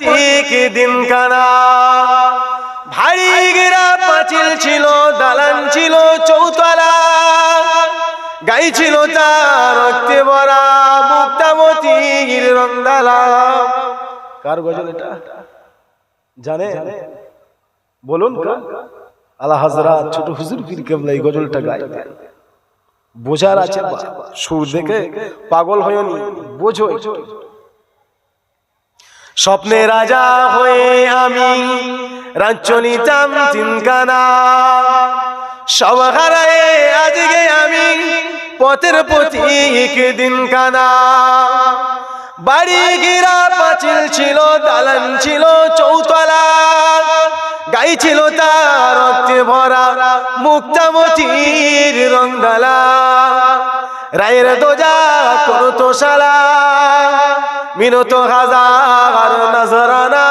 ঠিক দিন কানা। ভারী গেরা পাঁচিল ছিল, দালান ছিল, চৌতলা। গাই ছিল তার রক্তে ভরা মুক্তামতির রংদালা কার গজল এটা? জানে? বলুন কার? আল্লাহ হাজরাত ছোট হুজুর পীর কেবলা এই গজলটা গাইতেন বোঝার আছে সুর দেখে পাগল হয়নি বোঝো। স্বপ্নে রাজা হয়ে আমি রাজ্য নিতাম তিনকানা সব হারায়ে আজকে আমি পথের পথিক দিন কানা বাড়ি গিরা পাঁচিল ছিল, দালান ছিল, চৌতলা। গাই ছিল তার রক্তে ভরা মুক্তামতির রঙ্গালা। রায়ের দোজা করতো শালা। মিনত হাজার নজরানা।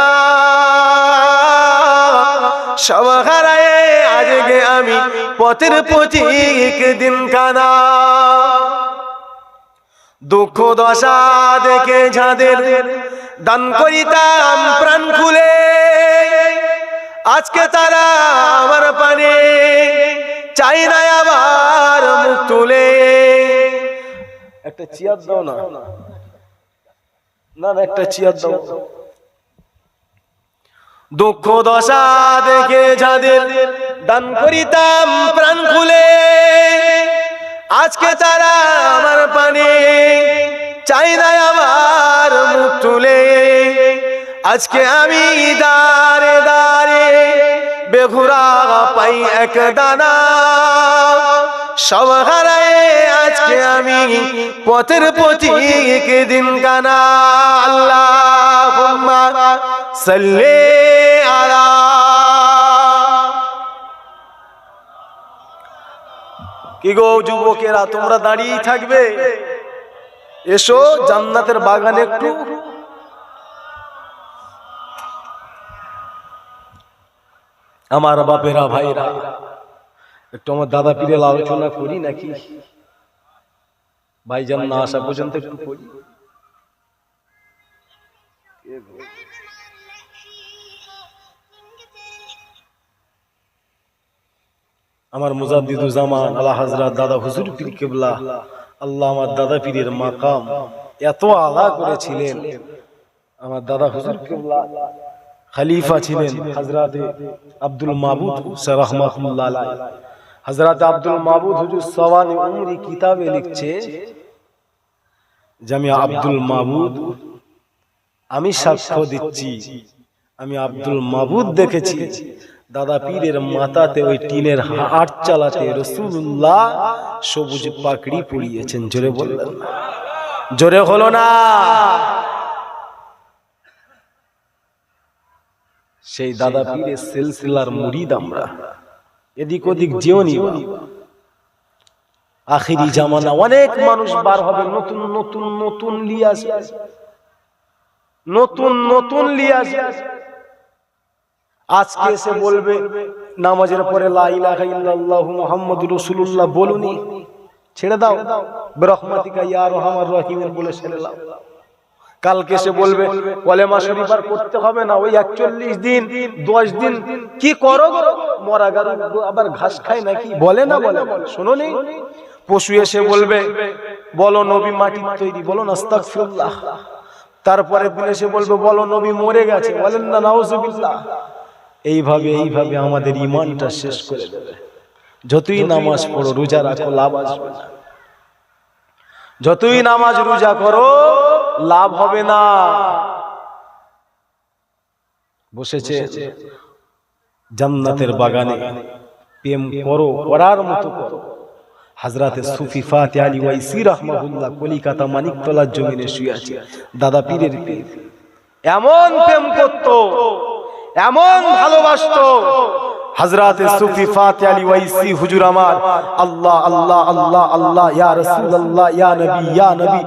সব হারায়ে আজকে আমি পথের পথিক দিন কানা দুঃখ দশা দেখে যাদের দান করিতাম প্রাণ খুলে, আজকে তারা আমার পানে চাই না আবার তুলে। একটা চেয়ার দাও না। না একটা চেয়ার দাও। দুঃখ দশা দেখে যাদের দান করিতাম প্রাণ খুলে, আজকে তারা আমার পানে চাই না আমার মুখ তুলে। আজকে আমি দাঁড়ে দাঁড়ে বেঘুরা পাই এক দানা। সব হারায় আজকে আমি পথের পথিক দিন কানা। আল্লাহ সাল্লে কি গো যুবকেরা, তোমরা দাঁড়িয়ে থাকবে? এসো জান্নাতের বাগানে একটু। আমার বাপেরা, ভাইরা একটু আমার দাদা পীরের আলোচনা করি নাকি? ভাইজান না আসা পর্যন্ত একটু করি। আমার মুজাদ্দিদুজ্জামান আল্লাহ হাজরাত দাদা হুজুর পীর কেবলা, আল্লাহ আমার দাদা পীরের মাকাম, এত আলা করেছিলেন। আমার দাদা হুজুর কেবলা খলিফা ছিলেন হজরতে আব্দুল রহমাতুল্লাহ আলাইহি। হজরত আব্দুল মাবুদ হুজুর সওয়ানি উমরি কিতাবে লিখছে যে আমি আব্দুল মাবুদ আমি সাক্ষ্য দিচ্ছি আমি আব্দুল মাবুদ দেখেছি। দাদা পীরের মাথাতে ওই টিনের হাট চালাতে রসুল্লাহ সবুজ পাকড়ি পুড়িয়েছেন জোরে বললেন জোরে হলো না। সেই দাদা পীরের সিলসিলার মুরিদ আমরা। এদিক ওদিক যেও নি আখিরি জামানা অনেক মানুষ বার হবে নতুন নতুন নতুন লিয়াস নতুন নতুন লিয়াস আজকে এসে বলবে নামাজের পরে লা ইলাহা ইল্লাল্লাহু মুহাম্মাদুর রাসূলুল্লাহ বলুনি ছেড়ে দাও। বিরহমাতিকা ইয়া রহমান রহিমের বলে ছেড়ে দাও। কালকে সে বলবে কলেমা শরীফ আর করতে হবে না ওই একচল্লিশ দিন দশ দিন কি করো মরা গারু আবার ঘাস খায় নাকি? বলে না বলে শোনো নি পশু এসে বলবে বলো নবী মাটির তৈরি বলো নাস্তাগফিরুল্লাহ তারপরে দিন এসে বলবে বলো নবী মরে গেছে বলেন না নাউজুবিল্লাহ। এইভাবে এইভাবে আমাদের ইমানটা শেষ করে দেবে। যতই নামাজ পড়ো রোজা রাখো লাভ আসবে না। যতই নামাজ রোজা করো লাভ হবে না। বসেছে জান্নাতের বাগানে। প্রেম করো করার মতো করো। হাজরাতে সুফি ফাতে আলী ওয়াইসি রহমাহুল্লাহ কলিকাতা মানিকতলার জমিনে শুয়ে আছে। দাদা পীরের পীর এমন প্রেম করত এমন ভালোবাসতো। হযরতে সুফি ফাতে আলী ওয়াইসি হুজুর আমার। আল্লাহ আল্লাহ আল্লাহ আল্লাহ ইয়া রাসূলুল্লাহ ইয়া নবী। ইয়া নবী।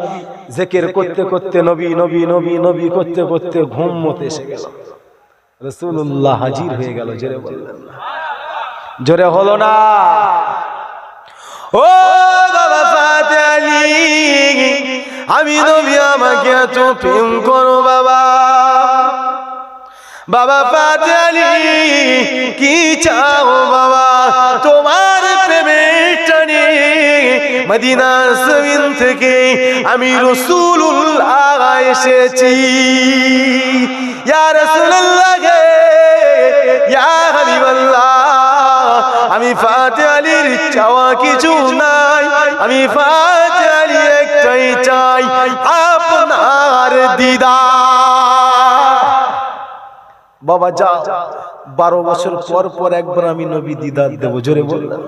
জিকির করতে করতে নবী নবী নবী নবী করতে করতে ঘুম মতে এসে গেল। রাসূলুল্লাহ হাজির হয়ে গেল জোরে বললেন জোরে হলো না। ও বাবা ফাতে আমি নবী আমাকে এত প্রেম করো বাবা। বাবা পাতালি কি চাও? বাবা? তোমার মদিনা জমিন থেকে আমি রসুল্লাহ এসেছি। ইয়া রাসূলুল্লাহ গে ইয়া হাবিবাল্লাহ, আমি ফাতে আলীর চাওয়া কিছু নাই, আমি ফাতে আলী একটাই চাই, আপনার দিদা বাবা যা বারো বছর পর পর একবার আমি নবী দিদার দেবো, জোরে বললাম।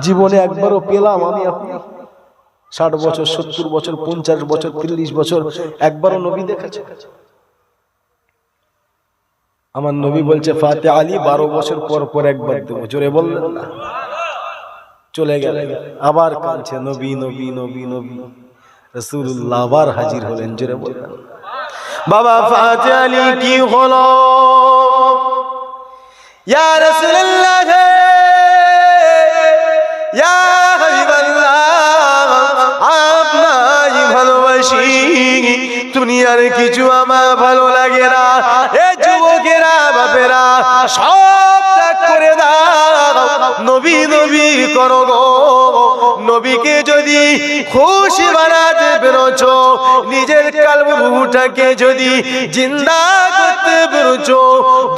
জীবনে একবারও পেলাম আমি ষাট বছর, সত্তর বছর, পঞ্চাশ বছর, তিরিশ বছর একবারও নবী দেখেছে। আমার নবী বলছে, ফাতে আলী, বারো বছর পর পর একবার দেবো। জোরে বললেন না। চলে গেল। আবার কাঁদছে, নবী নবী নবী নবী রসুল্লাহ আবার হাজির হলেন। জোরে বললেন বাবা ফাতে আলী, কি হলো? ইয়া রাসূলুল্লাহ দুনিয়ার কিছু আমার ভালো লাগে না। এ যুবকেরা, বাপেরা, সব ত্যাগ করে দাও। নবী নবী করো গো। নবীকে যদি খুশি বানাতে পেরেছ, নিজের কালবুটাকে যদি জিন্দা পেরেছ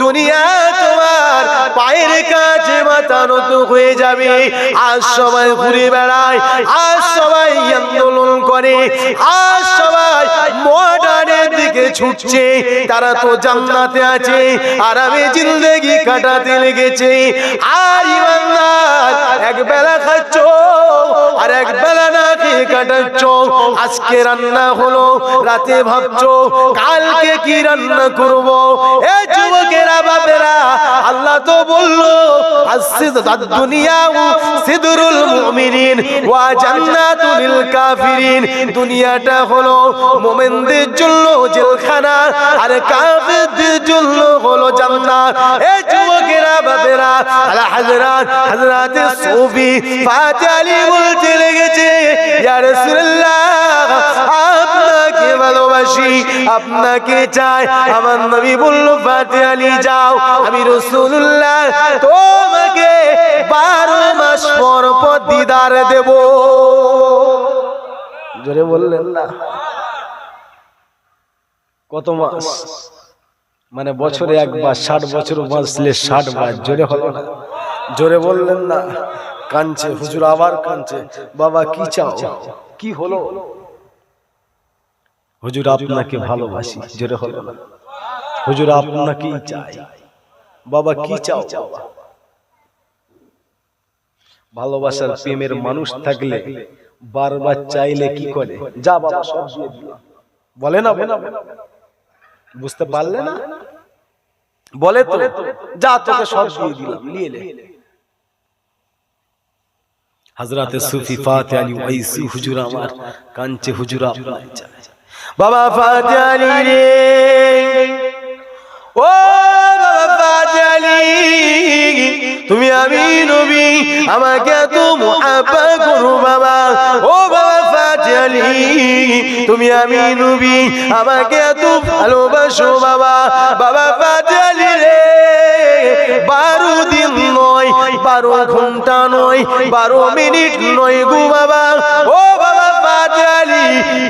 দুনিয়া তোমার পায়ের কাছে মাথা নত হয়ে যাবে। আজ সবাই ঘুরে বেড়ায়, আজ সবাই আন্দোলন করে, আজ সবাই মডার্নের দিকে ছুটছে। তারা তো জান্নাতে আছে জিন্দেগি কাটাতে লেগেছে। আর ইমানদার এক বেলা খাচ্ছ, আর এক বেলা না খেয়ে কাটাচ্ছ। আজকে রান্না হলো, রাতে ভাবছ, কালকে কি রান্না করব? এ যুবকেরা, বাপেরা, আল্লাহ তো বলল সিদরুল মুমিনিন ওয়া জান্নাতুল দুনিয়াটা হলো মুমিনদের জন্য জেলখানা আর কাফিরদের জন্য হলো জান্নাত। এ যুবকেরা, বাপেরা আলা হযরত হযরত সুফি আপনাকে ভালোবাসি। আপনাকে চাই। আমার নবী বলল, ফাতে আলী, যাও। আমি রাসূলুল্লাহ, তোমাকে বারো মাস পর পর দিদার দেব। জোরে বললেন না। কত মাস? মানে বছরে একবার, ষাট বছর বাঁচলে ষাট বার। জোরে হলো না। জোরে বললেন না। কানছে হুজুর আবার কানছে বাবা, কি চাও? কি হলো? হুজুর আপনাকে ভালোবাসি। জোরে হলো। না হুজুর আপনাকেই চাই। বাবা কি চাও? বাবা ভালোবাসার প্রেমের মানুষ থাকলে বারবার চাইলে কি করে? যা বাবা সব দিয়ে দিলাম। বলে না বুঝতে পারলে না? বলে তো। যা তোকে সব দিয়ে দিলাম। নিয়ে নে। হযরতে সুফি ফাতে আলী ওয়াইসি হুজুর আমার কাঞ্চে হুজুর আপনার চাই বাবা ফাতে আলী রে। ও বাবা ফাতে আলী তুমি আমি নবী, আমাকে তো মুহাব্বা করো বাবা। ও বাবা ফাতে আলী তুমি আমি নবী, আমাকে তো ভালোবাসো বাবা। বাবা ফাতে আলী রে, বারো দিন নয়, বারো ঘণ্টা নয়, বারো মিনিট নয় গো বাবা। ও আলী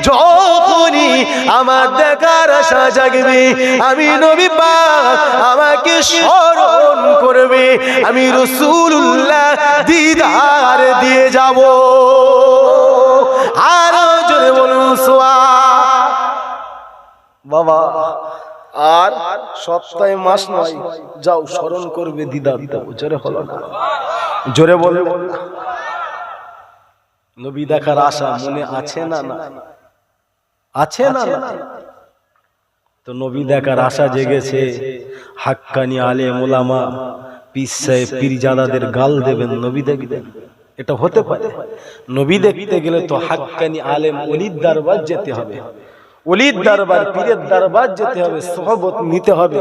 যখনই আমার দেখার আশা জাগবে, আমি নবী পাক আমাকে স্মরণ করবে, আমি রসুল্লাহ দিদার দিয়ে যাব। আর জোরে বলুন সোয়া বাবা, আর সপ্তাহে মাস নয়, যাও, স্মরণ করবে দিদার দাও জোরে হলো না। জোরে বলে নবী দেখার আশা মনে আছে না না? আছে না না? তো নবী দেখার আশা জেগেছে হাক্কানি আলে মোলামা পিসায় পীরজাদাদের গাল দেবেন নবী দেখবেন। এটা হতে পারে। নবী দেখতে গেলে তো হাক্কানি আলেম অলির দরবার যেতে হবে। অলির দরবার পীরের দরবার যেতে হবে সহবত নিতে হবে।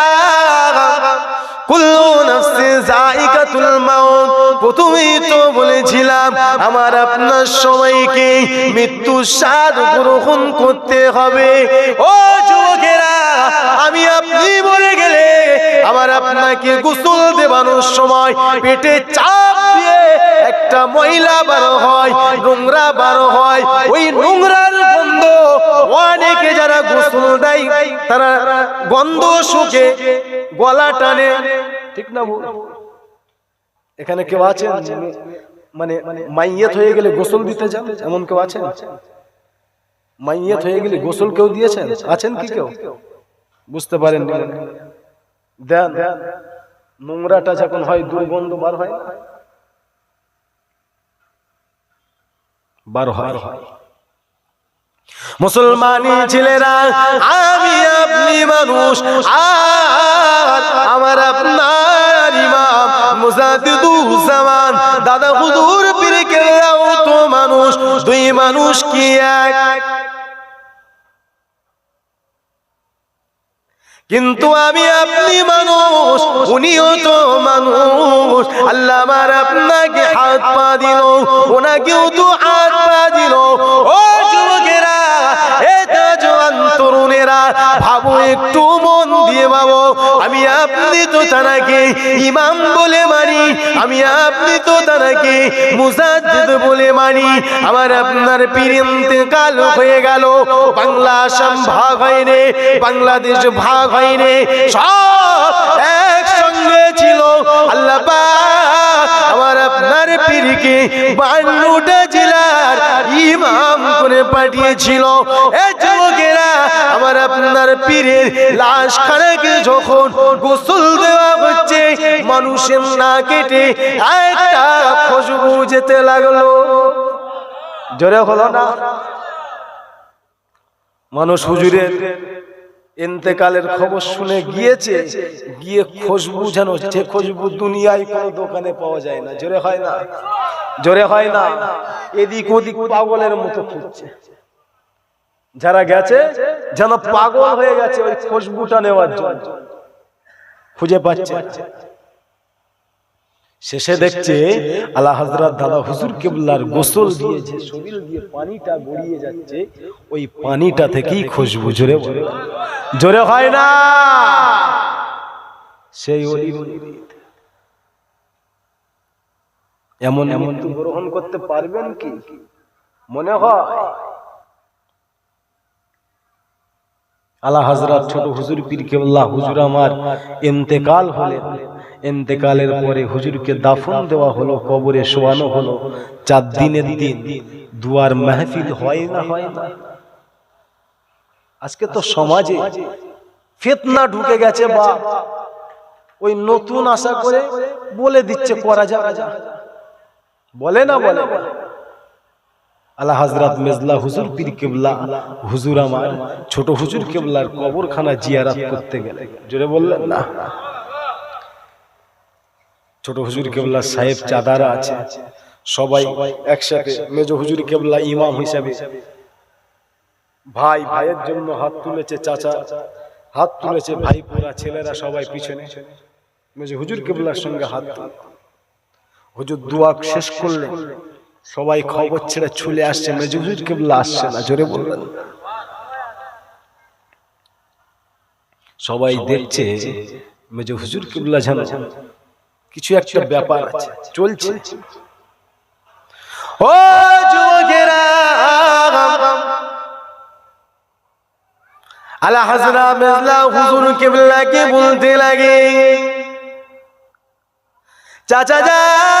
কুল্লু মাউত। প্রথমেই তো বলেছিলাম, আমার আপনার সবাইকে মৃত্যু স্বাদ গ্রহণ করতে হবে। ও যুবকেরা, আমি আপনি গেলে আমার আপনাকে গোসল দেবানোর সময় পেটে চাপ দিয়ে একটা মহিলা বারো হয়, নোংরা বারো হয়। ওই নোংরার গন্ধ অনেকে যারা গোসল দেয়, তারা গন্ধ শুকে, গলা টানে। ঠিক না এখানে কেউ আছেন? মানে মাইয়েত হয়ে গেলে গোসল দিতে যান? এমন কেউ আছেন? মাইয়েত হয়ে গেলে গোসল কেউ দিয়েছেন? আছেন কি কেউ? বুঝতে পারেন দেন, নোংরাটা যখন হয়, দুর্গন্ধ বার হয়? বার হয়। মুসলমানি ছেলেরা, আমি আপনি মানুষ আমার আপনার ইমাম দাদা হুজুর পীর কেল্লাও তো মানুষ, দুই মানুষ কি এক? কিন্তু আমি আপনি মানুষ, উনিও তো মানুষ, আল্লাহ আমার আপনাকে হাত পা দিল, ওনাকেও তো হাত পা দিল, ও তরুণেরা, ভাবো একটু মন দিয়ে ভাবো। আমি আপনি তো তারাকে ইমাম বলে মানি, আমি আপনি তো তারাকে মুজাদ্দিদ বলে মানি। আমার আপনার পীর ইন্তেকাল হয়ে গেল, বাংলা আসাম ভাগ হয়নি বাংলাদেশ ভাগ হয়নি সব একসঙ্গে ছিল, আল্লাহ আমার আপনার পীরকে বান্নটা জেলার ইমাম করে পাঠিয়েছিল। এ আমার আপনার পীরের লাশ খানাকে যখন গোসল দেওয়া হচ্ছে, মানুষের না কেটে একটা খুশবু যেতে লাগল। জোরে হলো না? মানুষ হুজুরের ইন্তেকালের খবর শুনে গিয়েছে, গিয়ে খুশবু যেন যে খুশবু দুনিয়ায় কোনো দোকানে পাওয়া যায় না। জোরে হয় না? জোরে হয় না? এদিক ওদিক পাগলের মতো খুঁজছে। যারা গেছে যেন পাগল হয়ে গেছে ওই খুশবুটা নেওয়ার জন্য। খুঁজে পাচ্ছে। শেষে দেখছে আল্লাহ হজরত দাদা হুজুর কেবলার গোসল দিয়ে যে শরীর দিয়ে পানিটা গড়িয়ে যাচ্ছে ওই পানিটা থেকেই খুশবু জোরে জোরে হয় না। সেই এমন এমন গ্রহণ করতে পারবেন কি? মনে হয়। আল্লাহ হজরত ছোট হুজুর পীর কেবল্লা হুজুর আমার ইন্তেকাল হলেন ইন্তেকালের পরে হুজুরকে দাফন দেওয়া হলো কবরে শোয়ানো হলো চার দিনের দিন দুয়ার মাহফিল হয় না হয় না? আজকে তো সমাজে ফেতনা ঢুকে গেছে বা ওই নতুন আশা করে বলে দিচ্ছে করা যাবে বলে না বলে না আল্লাহ হাজরাত মেজলা হুজুর পীর কেবলা, হুজুর আমার, ছোট হুজুর কেবলার কবরখানা জিয়ারাত করতে গেলে জোরে বললেন, না। ছোট হুজুর কেবলা সাহেব চাদারা আছে। সবাই একসাথে মেজ হুজুর কেবলা ইমাম হিসাবে। ভাই, ভাইয়ের জন্য হাত তুলেছে চাচা, হাত তুলেছে ভাই পোরা ছেলেরা সবাই পিছনে। মেজ হুজুর কেবলার সঙ্গে হাত হুজুর দোয়া শেষ করলেন। সবাই খবর ছেড়ে চলে আসছে মেজ হুজুর কেবলা আসছে না জোরে বললেন সবাই দেখছে মেজ হুজুর কেবলা যেন। কিছু একটা ব্যাপার আছে। চলছে। ও যুবকেরা আলা হাজরা মেজলা হুজুর কেবলাকে বলতে লাগে। চাচা যান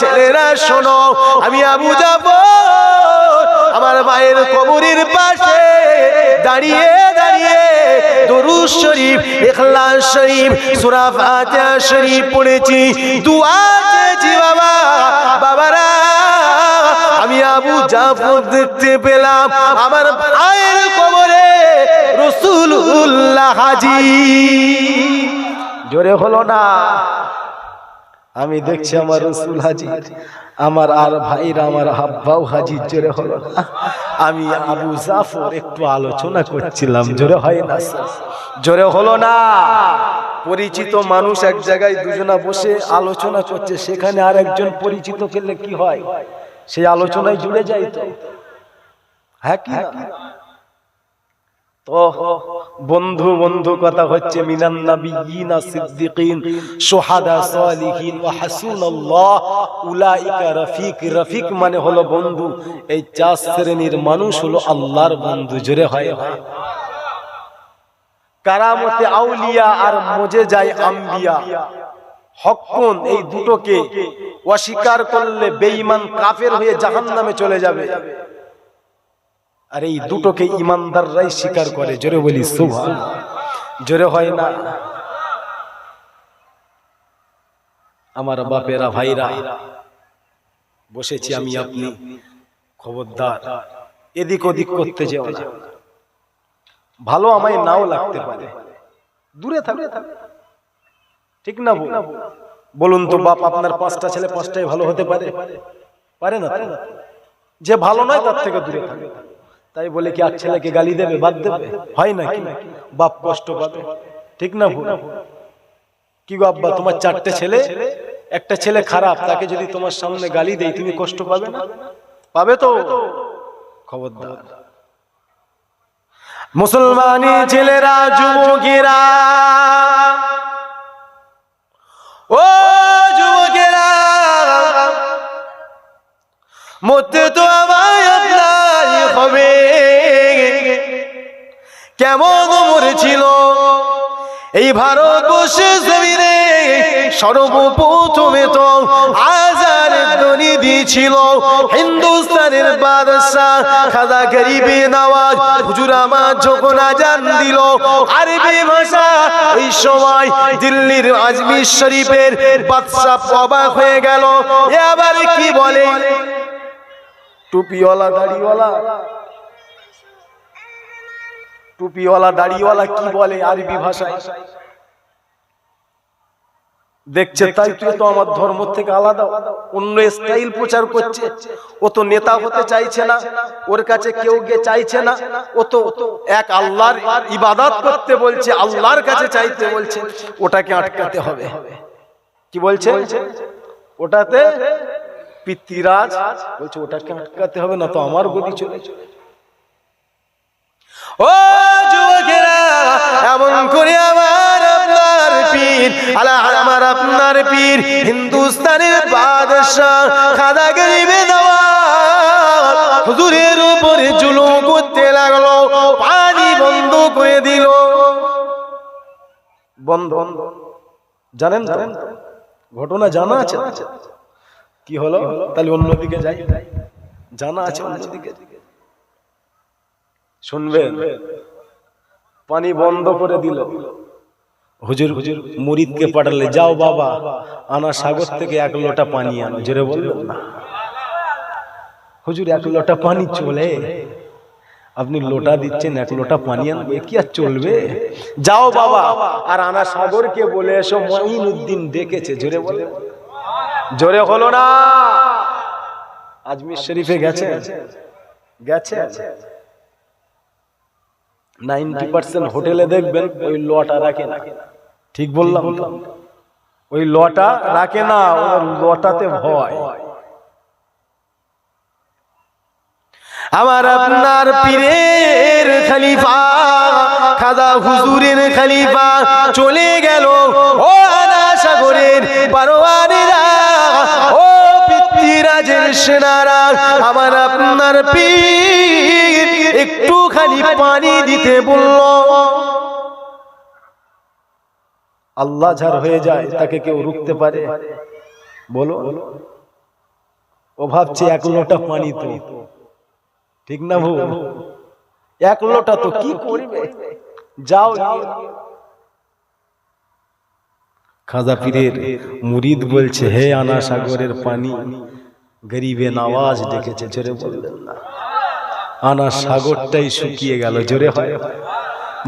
ছেলেরা, শোনো, আমি আবু যাব আমার মায়ের কবরের পাশে দাঁড়িয়ে দাঁড়িয়ে দরুদ শরীফ, ইখলাস শরীফ, সূরা ফাতিহা শরীফ পড়েছি দুআ চেয়েছি বাবা, বাবারা, আমি আবু জাফর দেখতে পেলাম, আমার ভাইয়ের কবরে রসুল্লাহ হাজি জোরে হলো না। আমি দেখছি আমার রসুল হাজির আমার আর ভাইরা আমার হাব্বাও হাজির জোরে হলো না। আমি আবু জাফর একটু আলোচনা করছিলাম জোরে হয় না জোরে হলো না। পরিচিত মানুষ এক জায়গায় দুজনা বসে আলোচনা করছে সেখানে আর একজন পরিচিত পেলে কি হয়? সেই আলোচনায় জুড়ে যায় তো হ্যাঁ কি? তো বন্ধু বন্ধু, কথা হচ্ছে মিনান নাবিয়িনা সিদ্দিকিন শুহাদা সালিহিন ওয়া উলাইকা রফিক রফিক মানে হলো বন্ধু। এই চার শ্রেণির মানুষ হলো আল্লাহর বন্ধু, জোরে হয়। কারামতে আউলিয়া আর মজে যায় আম্বিয়া। হকুন এই দুটোকে অস্বীকার করলে বেঈমান কাফের হয়ে জাহান্নামে চলে যাবে। আর এই দুটোকে ইমানদাররাই স্বীকার করে জোরে বলি সুভান জোরে হয় না। আমার বাপেরা ভাইরা বসেছি আমি আপনি খবরদার। এদিক ওদিক করতে যেও না। ভালো আমায় নাও লাগতে পারে। দূরে থাকবে ঠিক না বলুন তো বাপ আপনার পাঁচটা ছেলে পাঁচটাই ভালো হতে পারে? পারে। না যে ভালো নয় তার থেকে দূরে থাকবে তাই বলে কি আর ছেলেকে গালি দেবে, বাদ দেবে? হয় না কি বাপ কষ্ট পাবে। ঠিক না কি গো আব্বা, তোমার চারটে ছেলে? একটা ছেলে খারাপ, তাকে যদি তোমার সামনে গালি দেয় তুমি কষ্ট পাবে না? পাবে তো? খবরদার। মুসলমানি ছেলেরা, যুবকেরা, ও যুবকেরা, মরতে তো কেমন মরেছিল এই ভারতবর্ষে জমিনে সর্বপ্রথমে তো আজার ধ্বনি দিয়েছিল। হিন্দুস্তানের বাদশাহ খাজা গরিবে নওয়াজ, হুজুর আমার যখন আজান দিল, আরবি ভাষা এই সময় দিল্লির আজমির শরীফের বাদশাহ অবাক হয়ে গেল। এ আবার কি বলে? টুপিওয়ালা, দাড়িওয়ালা টুপিওয়ালা দাড়িওয়ালা কি বলে আরবি ভাষায়? দেখছে তাই তুই তো আমার ধর্ম থেকে আলাদা অন্য স্টাইল প্রচার করছে। ও তো নেতা হতে চাইছে না ওর কাছে কেউ গিয়ে চাইছে না। ও তো এক আল্লাহর ইবাদত করতে বলছে আল্লাহর কাছে চাইতে বলছে ওটাকে আটকাতে হবে। কি বলছে? ওটাতে পিতৃরাজ বলছে ওটাকে আটকাতে হবে না তো আমার গদি চলে ও! যুবকেরা এমন করে আমার আপনার পীর আলা আমার আপনার পীর, হিন্দুস্তানের বাদশাহ খাদা গরিবে নওয়াজ হুজুরের উপরে জুলুম করতে লাগল, পানি বন্ধ করে দিল। বন্ধ। জানেন জানেন ঘটনা জানা আছে কি হলো? তাহলে অন্যদিকে যাই। জানা আছে অন্যদিকে শুনবেন? পানি বন্ধ করে দিল। হুজুর হুজুর মুরিদকে পাঠালে যাও বাবা আনা সাগর থেকে এক লোটা পানি আনো। জোরে বলবেন না। হুজুর এক লোটা পানি চলে। আপনি লোটা দিচ্ছেন এক লোটা পানি আনবে কি আর চলবে? যাও বাবা আর আনা সাগরকে বলে এসো মঈন উদ্দিন ডেকেছে। জোরে বলে জোরে হলো না। আজমির শরীফে গেছে। গেছে? নাইনটি পার্সেন্ট হোটেলে দেখবেন ওই লটা রাখে না। ঠিক বললাম ওই লটা রাখে না লটাতে ভয়। আমার আপনার পীরের খলিফা, খাদা হুজুরের খলিফা চলে গেল। ও আনা সাগরের পিতৃরাজের সেনারা আমার আপনার পীর একটুখানি পানি দিতে বলল। আল্লাহ ঝাড় হয়ে যায়, তাকে কেউ রুখতে পারে। বলো। ও ভাবছে, এক লোটা পানি তো। ঠিক না ভু এক লোটা তো কি করবে? যাও। খাজা পীরের মুরিদ বলছে, হে আনা সাগরের পানি। গরিবে নওয়াজ ডেকেছে জোরে বললেন। না আনা সাগরটাই শুকিয়ে গেল জোরে হয়।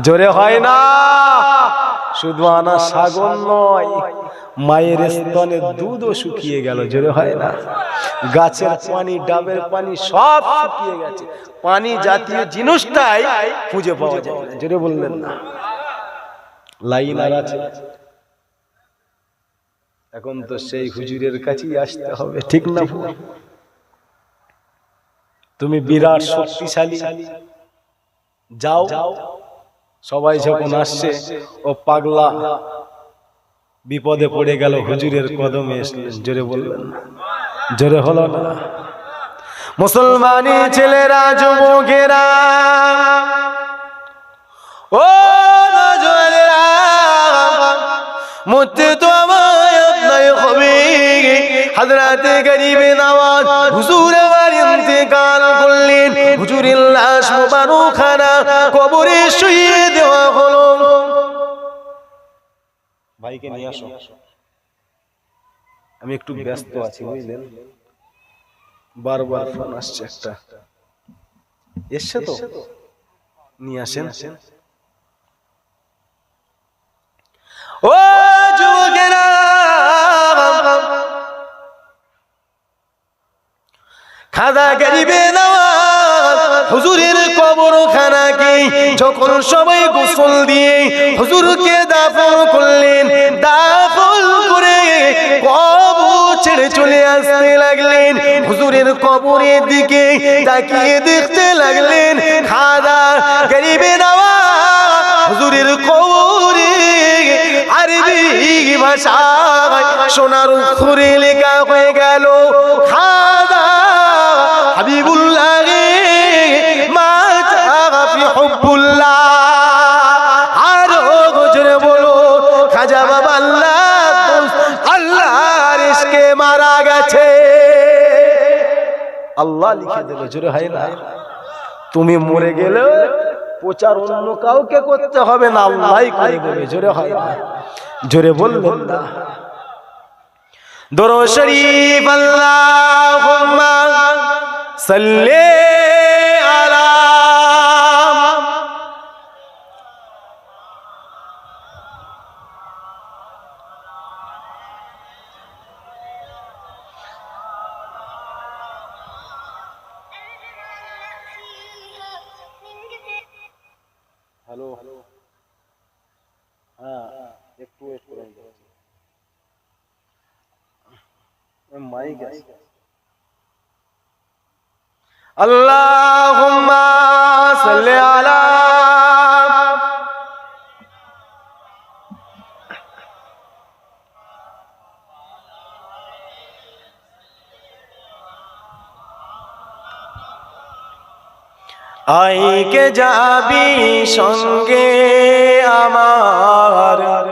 জোরে হয় না। শুধু আনা সাগর নয় মায়ের স্তনের দুধও শুকিয়ে গেল জোরে হয় না। গাছের পানি ডাবের পানি সব শুকিয়ে গেছে। পানি জাতীয় জিনিসটাই খুঁজে পাওয়া যায়। জোরে বললেন না। লাইন আর আছে। এখন তো সেই হুজুরের কাছেই আসতে হবে ঠিক না তুমি বিরাট শক্তিশালী। যাও। সবাই যখন আসছে ও পাগলা। বিপদে পড়ে গেল হুজুরের কদমে এসলেন জোরে বললেন। জোরে হলো না। মুসলমানি ছেলেরা যুবকেরা। ও নজরেরা। মরতে হাজরাতে গরিবে নওয়াজ হুজুর আমার ইন্তেকাল করলেন। হুজুরের লাশ মোবারকখানা কবরে শুয়ে দেওয়া হলো। ভাইকে নিয়ে আসো। আমি একটু ব্যস্ত আছি বুঝলেন? বারবার ফোন আসছে একটা। এসছে তো? নিয়ে আসেন। ও যুবকেরা খাদা গরিবে হুজুরের কবর খানাকে যখন সবাই গোসল দিয়ে হুজুরকে দাফন করলেন, দাফন করে কবর ছেড়ে চলে আসতে লাগলেন। হুজুরের কবরের দিকে তাকিয়ে দেখতে লাগলেন, খাদা গরিবে নওয়াজ হুজুরের কবরে আরবি ভাষায় সোনার অক্ষরে লেখা হয়ে গেল লিখে দেবে, জোরে হয় না। তুমি মরে গেলে প্রচার অন্য কাউকে করতে হবে না আল্লাহ করে দেবে, জোরে হয় না। জোরে বললেন না। দরো শরীফ আল্লাহ সাল্লি হ্যালো হ্যাঁ একটু ওয়েট করুন মাইক আছে আল্লাহুম্মা সাল্লি আইকে যাবি সঙ্গে আমার।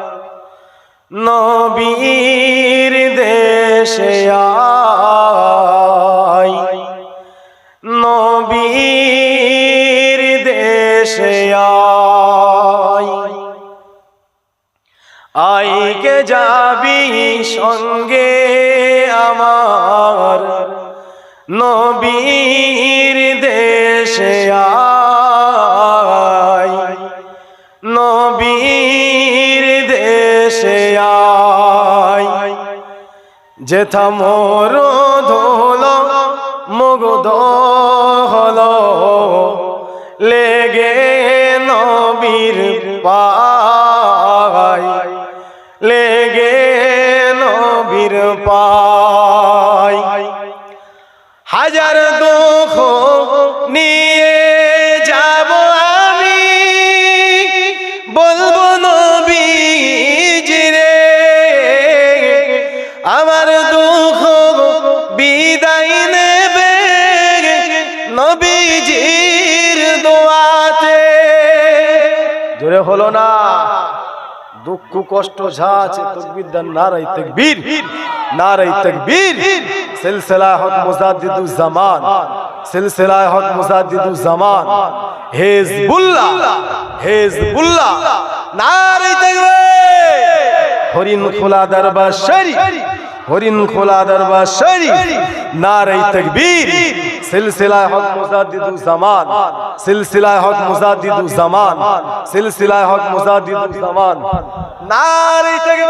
নবীর দেশে আয়। নবীর দেশে আয়। আইকে যাবি সঙ্গে আমার। নবীর দেশে আয় যেথা মোর ধোল মুগ্ধ হলো না। দুঃখ, কষ্ট, যা আছে তকবির দান নারাই তকবীর। নারাই তকবীর। সিলসিলা হক মুজাদ্দিদুজ জামান। সিলসিলা হক মুজাদ্দিদুজ জামান। Hezbollah Hezbollah. নারে থাকবে হরিণ খোলা দরবার শরী হরিণ খোলা দরবার শরী নারে তাকবীর। সিলসিলা হক মুজাদিদু জামান। সিলসিলায় হক মুজাদিদু জামান। সিলসিলায় হক মুজাদিদু জামান। নারী থাকবে